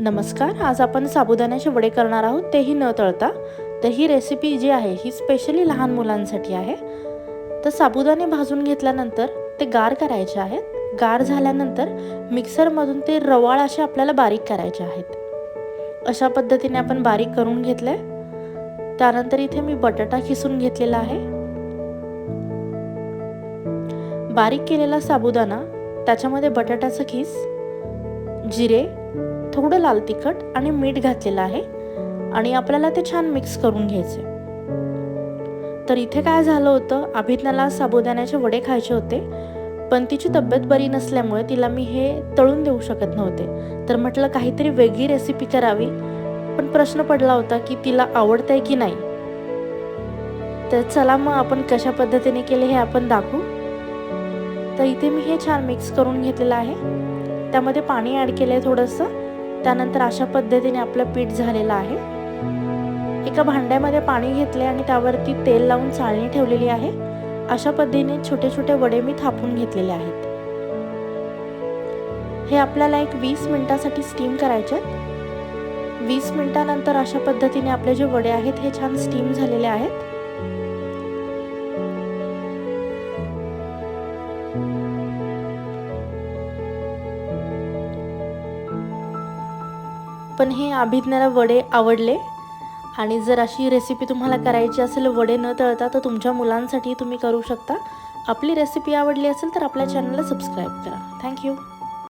नमस्कार आज आपण साबुदाण्याचे वडे करणार आहोत तेही न तळता. तर ही रेसिपी जी आहे ही स्पेशली लहान मुलांसाठी आहे. तर साबुदाणे भाजून घेतल्यानंतर ते गार करायचे आहेत. गार झाल्यानंतर मिक्सरमधून ते रवाळ असे आपल्याला बारीक करायचे आहेत. अशा पद्धतीने आपण बारीक करून घेतले त्यानंतर इथे मी बटाटा किसून घेतलेला आहे. बारीक केलेला साबुदाणा त्याच्यामध्ये बटाट्याचं खीस जिरे थोडं लाल तिखट आणि मीठ घातलेलं आहे आणि आपल्याला ते छान मिक्स करून घ्यायचे तर इथे काय झालं होतं अभिज्ञाला साबुदाण्याचे वडे खायचे होते पण तिची तब्येत बरी नसल्यामुळे तिला मी हे तळून देऊ शकत नव्हते. तर म्हटलं काहीतरी वेगळी रेसिपी करावी पण प्रश्न पडला होता की तिला आवडतंय की नाही. तर चला मग आपण कशा पद्धतीने केले हे आपण दाखवू. तर इथे मी हे छान मिक्स करून घेतलेलं आहे. त्यामध्ये पाणी ॲड केलं आहे थोडंसं. त्यानंतर अशा पद्धतीने आपलं पीठ झालेलं आहे. एका भांड्यामध्ये पाणी घेतले आणि त्यावरती तेल लावून चाळणी ठेवलेली आहे. अशा पद्धतीने छोटे छोटे वडे मी थापून घेतलेले आहेत. हे आपल्याला एक वीस मिनिटासाठी स्टीम करायचे आहेत. वीस मिनिटानंतर अशा पद्धतीने आपले जे वडे आहेत हे छान स्टीम झालेले आहेत. पण हे अभिज्ञाला वडे आवडले. आणि जर अशी रेसिपी तुम्हाला करायची असेल वडे न तळता तर तुमच्या मुलांसाठी तुम्ही करू शकता. आपली रेसिपी आवडली असेल तर आपल्या चॅनलला सबस्क्राईब करा. थँक्यू